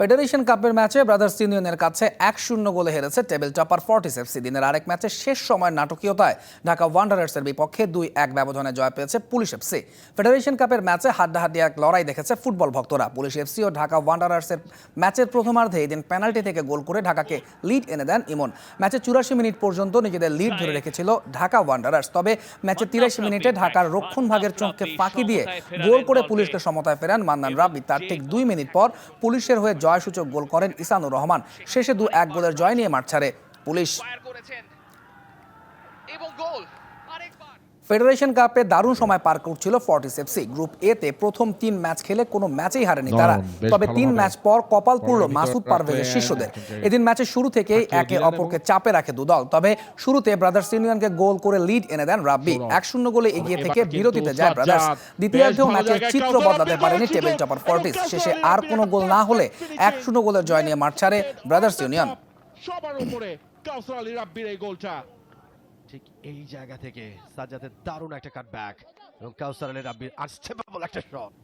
Federation কাপের ম্যাচে brothers ইউনিয়নের কাছে এক শূন্য গোলে হেরেছে টেবিল টপার ফর্টিস এফসি দিনের আরেক ম্যাচে শেষ সময়ের নাটকীয়তায় ঢাকা ওয়ান্ডারার্সের বিপক্ষে দুই এক ব্যবধানে জয় পেয়েছে পুলিশ এফসি ফেডারেশন কাপের ম্যাচে হাড্ডাহাড্ডি এক লড়াই দেখেছে ফুটবল ভক্তরা। পুলিশ এফসি ও ঢাকা ওয়ান্ডারার্সের ম্যাচের প্রথমার্ধে এদিন পেনাল্টি থেকে গোল করে ঢাকাকে লিড এনে দেন ইমন। ম্যাচে চুরাশি মিনিট পর্যন্ত নিজেদের লিড ধরে রেখেছিল ঢাকা ওয়ান্ডারার্স তবে ম্যাচে তিরাশি মিনিটে ঢাকার রক্ষণ ভাগের চোখকে ফাঁকি দিয়ে গোল করে পুলিশকে সমতায় ফেরান মান্নান রাব্বি তার ঠিক দুই মিনিট পর পুলিশের হয়ে জয়সূচক গোল করেন ইসানুর রহমান। শেষে দু এক গোলের জয় নিয়ে মাঠ ছাড়ে পুলিশ। ফেডারেশন কাপে দারুণ সময় পার করছিল ফর্টিস এফসি। গ্রুপ এ তে প্রথম তিন ম্যাচ খেলে কোনো ম্যাচেই হারেনি তারা। তবে তিন ম্যাচ পর কপাল পুরল মাসুদ পারভেজের শিষ্যদের। এদিন ম্যাচের শুরু থেকেই একে অপরকে চাপে রাখে দুদল। তবে শুরুতে ব্রাদার্স ইউনিয়নকে গোল করে লিড এনে দেন রাব্বি। এক শূন্য গোলে এগিয়ে থেকে বিরতিতে যায় ব্রাদার্স। দ্বিতীয়ার্ধেও ম্যাচের চিত্র বদলাতে পারেনি টেবিল টপার ফর্টিস শেষে আর কোনো গোল না হলে এক শূন্য গোলের জয় নিয়ে মাঠ ছাড়ে ব্রাদার্স ইউনিয়ন। সবার উপরে কাউসার আলী রাব্বির এই গোলটা। ঠিক এই জায়গা থেকে সাজ্জাদের দারুণ একটা কাট ব্যাক এবং কাউসার আলী রাব্বির আনস্টেপেবল একটা শট